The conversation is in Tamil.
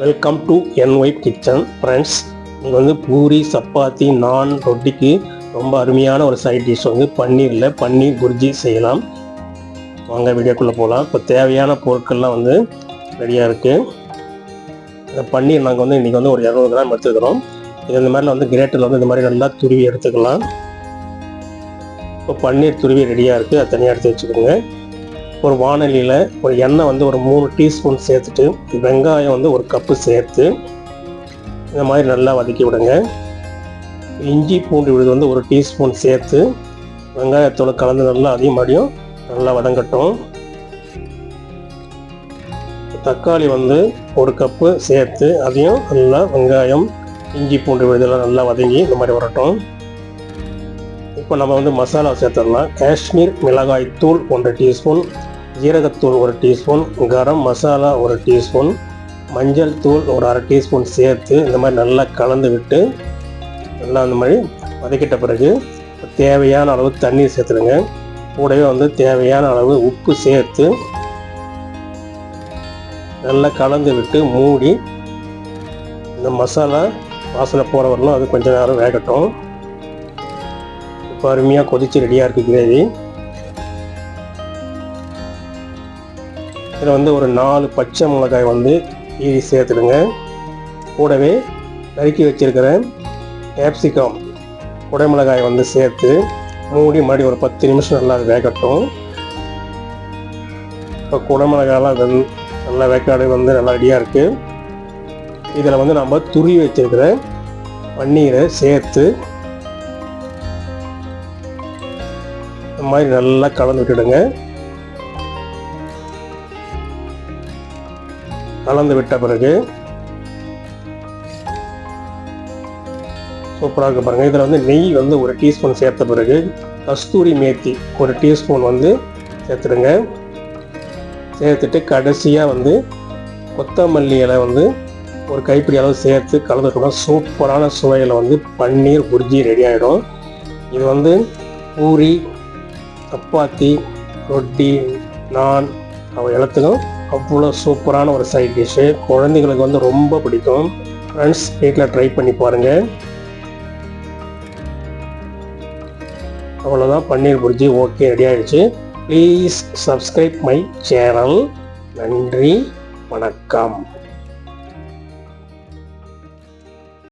வெல்கம் டு என் ஒயிட் கிச்சன் ஃப்ரெண்ட்ஸ் இங்கே வந்து பூரி சப்பாத்தி நான் ரொட்டிக்கு ரொம்ப அருமையான ஒரு சைட் டிஷ் வந்து பன்னீரில் பன்னீர் குர்ஜி செய்யலாம். வாங்க வீடியோக்குள்ளே போகலாம் இப்போ தேவையான பொருட்கள்லாம் வந்து ரெடியாக இருக்குது இந்த பன்னீர் நாங்கள் வந்து இன்றைக்கி வந்து ஒரு இரநூறு கிராம் எடுத்துக்கிறோம். இது இந்த மாதிரிலாம் வந்து கிரேட்டரில் வந்து இந்த மாதிரி நல்லா துருவி எடுத்துக்கலாம். இப்போ பன்னீர் துருவி ரெடியாக இருக்குது அதை தனியாக எடுத்து வச்சுக்கோங்க. ஒரு வானொலியில் ஒரு எண்ணெய் வந்து ஒரு மூணு டீஸ்பூன் சேர்த்துட்டு வெங்காயம் வந்து ஒரு கப்பு சேர்த்து இந்த மாதிரி நல்லா வதக்கி விடுங்க. இஞ்சி பூண்டு விழுது வந்து ஒரு டீஸ்பூன் சேர்த்து வெங்காயத்தோடு கலந்து நல்லா அதையும் மறுபடியும் நல்லா வதங்கட்டும். தக்காளி வந்து ஒரு கப்பு சேர்த்து அதையும் நல்லா வெங்காயம் இஞ்சி பூண்டு விழுதெல்லாம் நல்லா வதங்கி இந்த மாதிரி வரட்டும். இப்போ நம்ம வந்து மசாலா சேர்த்துடலாம். காஷ்மீர் மிளகாய் தூள் ஒன்றரை டீஸ்பூன் ஜீரகத்தூள் ஒரு டீஸ்பூன் கரம் மசாலா ஒரு டீஸ்பூன் மஞ்சள் தூள் ஒரு அரை டீஸ்பூன் சேர்த்து இந்த மாதிரி நல்லா கலந்து விட்டு நல்லா அந்த மாதிரி வதக்கிட்ட பிறகு தேவையான அளவு தண்ணீர் சேர்த்துடுங்க. கூடவே வந்து தேவையான அளவு உப்பு சேர்த்து நல்லா கலந்து விட்டு மூடி இந்த மசாலா வாசனை போகிற வரலாம் அது கொஞ்சம் நேரம் வேகட்டும். இப்போ அருமையாக கொதிச்சு ரெடியாக இருக்குது கிரேவி இதில் வந்து ஒரு நாலு பச்சை மிளகாய் வந்து ஈரி சேர்த்துடுங்க. கூடவே நறுக்கி வச்சிருக்கிற கேப்சிகம் குடைமிளகாய் வந்து சேர்த்து மூடி மறுபடி ஒரு பத்து நிமிஷம் நல்லா வேகட்டும். இப்போ குடமிளகாயெல்லாம் வெந் நல்லா வேக்காடு வந்து நல்லா ரெடியாக இருக்குது இதில் வந்து நம்ம துருவி வச்சிருக்கிற பன்னீரை சேர்த்து இந்த மாதிரி நல்லா கலந்து விட்டுடுங்க. கலந்து விட்ட பிறகு சூப்பராக இருக்கு பாருங்கள் இதில் வந்து நெய் வந்து ஒரு டீஸ்பூன் சேர்த்த பிறகு கஸ்தூரி மேத்தி ஒரு டீஸ்பூன் வந்து சேர்த்துடுங்க. சேர்த்துட்டு கடைசியாக வந்து கொத்தமல்லி இலை வந்து ஒரு கைப்பிடி அளவு சேர்த்து கலந்துட்டோம்னா சூப்பரான சுவையில் வந்து பன்னீர் புர்ஜி ரெடி ஆகிடும் இது வந்து பூரி சப்பாத்தி ரொட்டி நான் அவள் எல்லாத்துக்கும் அவ்வளோ சூப்பரான ஒரு சைட் டிஷ்ஷு குழந்தைங்களுக்கு வந்து ரொம்ப பிடிக்கும். ஃப்ரெண்ட்ஸ் வீட்டில் ட்ரை பண்ணி பாருங்கள் அவ்வளோதான் பன்னீர் புரிஜி ஓகே ரெடி ஆகிடுச்சு ப்ளீஸ் சப்ஸ்கிரைப் மை சேனல் நன்றி வணக்கம்.